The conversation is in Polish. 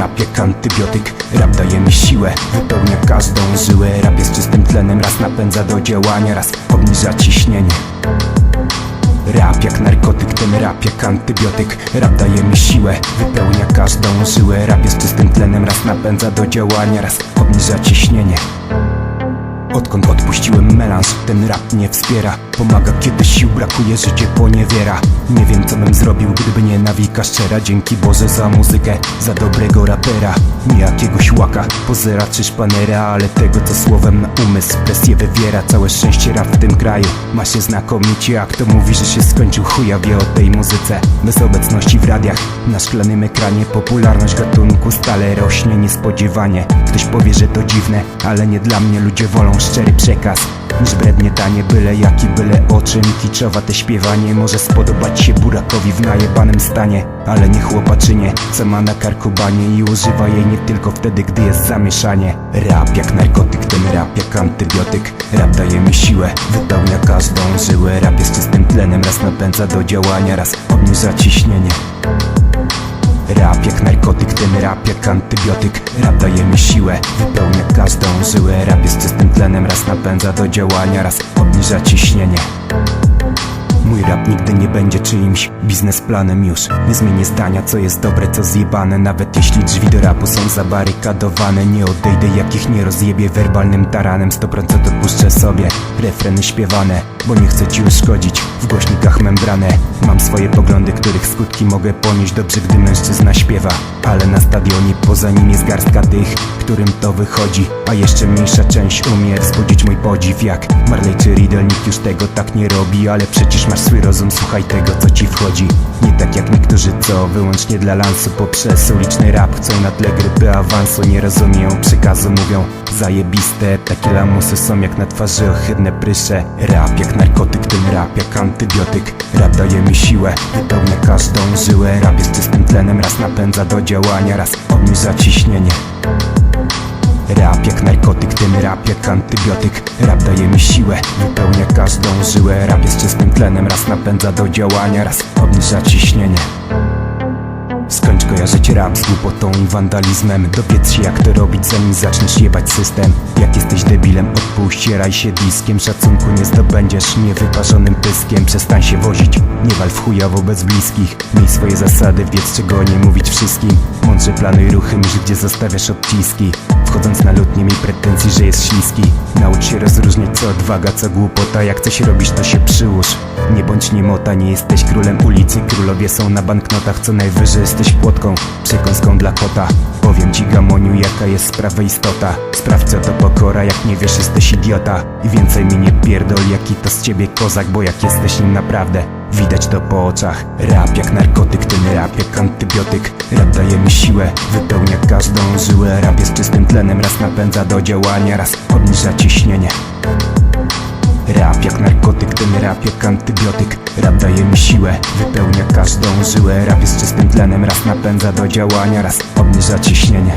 rap jak antybiotyk Rap daje mi siłę, wypełnia każdą żyłę Rap jest czystym tlenem, raz napędza do działania Raz obniża ciśnienie. Rap jak narkotyk, ten rap jak antybiotyk Rap daje mi siłę, wypełnia każdą żyłę Rap jest czystym tlenem, raz napędza do działania Raz obniża ciśnienie Odkąd odpuściłem melanż, ten rap mnie wspiera. Pomaga kiedy sił brakuje, życie poniewiera. Nie wiem co bym zrobił, gdyby nie nawika szczera. Dzięki Boże za muzykę, za dobrego rapera. Nie jakiegoś łaka, pozera czy szpanera Ale tego co słowem na umysł presję wywiera. Całe szczęście rap w tym kraju ma się znakomicie. A kto mówi, że się skończył chuja wie o tej muzyce. Bez obecności w radiach, na szklanym ekranie. Popularność gatunku stale rośnie niespodziewanie. Ktoś powie, że to dziwne, ale nie dla mnie. Ludzie wolą szczery przekaz. Niż brednie tanie, byle jaki, byle o czym. Kiczowa te śpiewanie może spodobać się burakowi w najebanym stanie. Ale nie chłopaczynie, co ma na karku banie I używa jej nie tylko wtedy, gdy jest zamieszanie. Rap jak narkotyk, ten rap jak antybiotyk. Rap daje mi siłę, wypełnia każdą żyłę. Rap jest czystym tlenem, raz napędza do działania Raz obniża ciśnienie Rap jak narkotyk, ten rap jak antybiotyk. Rap daje mi siłę, wypełnia każdą żyłę Rap jest czystym tlenem, raz napędza do działania Raz obniża ciśnienie Mój rap nigdy nie będzie czyimś biznesplanem już. Nie zmienię zdania, co jest dobre, co zjebane. Nawet jeśli drzwi do rapu są zabarykadowane Nie odejdę, jakich nie rozjebie werbalnym taranem. 100% odpuszczę sobie refreny śpiewane Bo nie chcę ci uszkodzić, w głośnikach membranę Mam swoje poglądy, których skutki mogę ponieść. Dobrze, gdy mężczyzna śpiewa Ale na stadionie poza nim jest garstka tych, którym to wychodzi. A jeszcze mniejsza część umie wzbudzić mój podziw Jak Marley czy Riddle, nikt już tego tak nie robi Ale przecież masz swój rozum, słuchaj tego, co ci wchodzi. Nie tak jak niektórzy, co wyłącznie dla lansu Poprzez uliczny rap chcą na tle grypy awansu Nie rozumieją. Przekazu, mówią zajebiste Takie lamusy są jak na twarzy ohydne prysze. Rap jak narkotyk, ten rap jak antybiotyk. Rap daje mi siłę, wypełnia każdą żyłę. Rap jest czystym tlenem, raz napędza do działania Raz obniża ciśnienie Rap jak narkotyk, ten rap jak antybiotyk. Rap daje mi siłę, wypełnia każdą żyłę. Rap jest czystym tlenem, raz napędza do działania Raz obniża ciśnienie. Skończ kojarzyć rap z głupotą i wandalizmem. Dowiedz się jak to robić zanim zaczniesz jebać system. Jak jesteś debilem odpuść, raj się diskiem. Szacunku nie zdobędziesz niewyparzonym pyskiem. Przestań się wozić, nie wal w chuja wobec bliskich. Miej swoje zasady, wiedz czego nie mówić wszystkim. Mądrze planuj ruchy, myśl gdzie zostawiasz odciski Wchodząc na lód nie miej pretensji, że jest śliski. Naucz się rozróżniać co odwaga, co głupota. Jak coś robisz to się przyłóż. Nie bądź niemota, nie jesteś królem ulicy. Królowie są na banknotach, co najwyżej jesteś płotką. Przekąską dla kota. Powiem ci gamoniu jaka jest sprawa istota. Sprawdź co to pokora, jak nie wiesz jesteś idiota. I więcej mi nie pierdol, jaki to z ciebie kozak Bo jak jesteś nim naprawdę Widać to po oczach. Rap jak narkotyk, ten rap jak antybiotyk. Rap daje mi siłę, wypełnia każdą żyłę Rap jest czystym tlenem, raz napędza do działania Raz obniża ciśnienie. Rap jak narkotyk, ten rap jak antybiotyk. Rap daje mi siłę, wypełnia każdą żyłę Rap jest czystym tlenem, raz napędza do działania Raz obniża ciśnienie